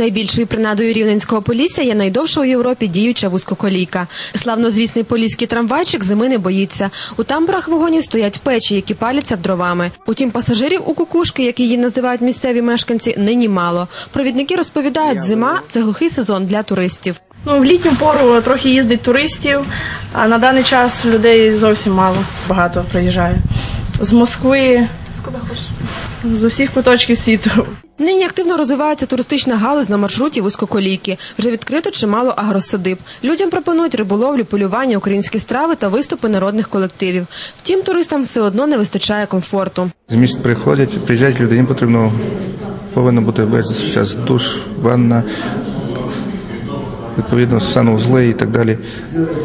Найбільшою принадою рівненського полісся є найдовша у Європі діюча вузькоколійка. Славнозвісний поліський трамвайчик зими не боїться. У тамбурах вагонів стоять печі, які паляться дровами. Утім, пасажирів у кукушки, як її називають місцеві мешканці, нині мало. Провідники розповідають, зима це глухий сезон для туристів. Ну, в літню пору трохи їздить туристів, а на даний час людей зовсім мало. Багато приїжджає. З Москви, з? З усіх куточків світу. Нині активно розвивається туристична галузь на маршруті вузькоколійки. Вже відкрито чимало агросадиб. Людям пропонують риболовлю, полювання, українські страви та виступи народних колективів. Втім, туристам все одно не вистачає комфорту. З міст приходять, приїжджають люди, їм потрібно повинно бути весь час душ, ванна, відповідно, санузли і так далі.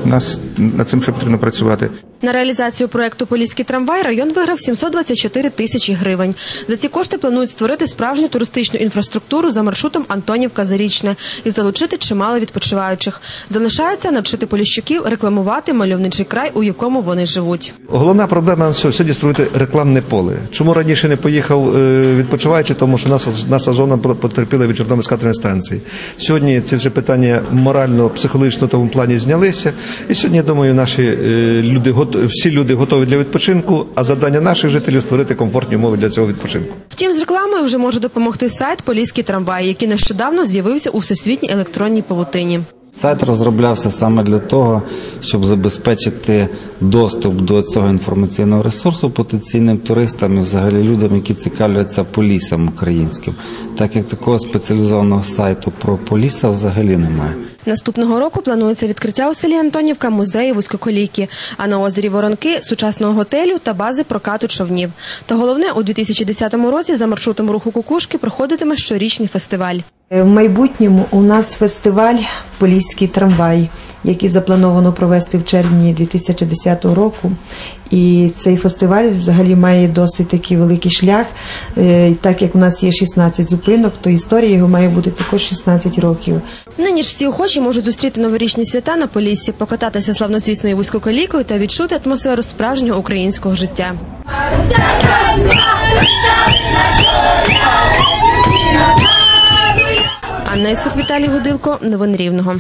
Нас над цим ще потрібно працювати. На реалізацію проекту Поліський трамвай район виграв 724 тисячі гривень. За ці кошти планують створити справжню туристичну інфраструктуру за маршрутом Антонівка Зарічне і залучити чимало відпочиваючих. Залишається навчити поліщуків рекламувати мальовничий край, у якому вони живуть. Головна проблема сьогодні створити рекламне поле. Чому раніше не поїхав е, відпочиваючи, тому що наша, наша зона потерпіла від Чорноморської станції. Сьогодні ці вже питання морально, психологічно тому плані знялися. І сьогодні, я думаю, наші е, люди гот- всі люди готові для відпочинку, а завдання наших жителів створити комфортні умови для цього відпочинку. Втім, з рекламою вже може допомогти сайт Поліський трамвай, який нещодавно з'явився у всесвітній електронній павутині. Сайт розроблявся саме для того, щоб забезпечити доступ до цього інформаційного ресурсу потенційним туристам і взагалі людям, які цікавляться полісом українським, так як такого спеціалізованого сайту про поліса взагалі немає. Наступного року планується відкриття у селі Антонівка музею вузькоколійки, а на озері Воронки сучасного готелю та бази прокату човнів. Та головне, у 2010 році за маршрутом руху кукушки проходитиме щорічний фестиваль. В майбутньому у нас фестиваль Поліський трамвай, який заплановано провести в червні 2010 року. І цей фестиваль взагалі має досить такий великий шлях. Е, Так як у нас є 16 зупинок, то історія його має бути також 16 років. Нині ж всі охочі можуть зустріти новорічні свята на Поліссі, покататися славнозвісною вузькоколійкою та відчути атмосферу справжнього українського життя. Анна Віталій Гудилко, новини Рівного.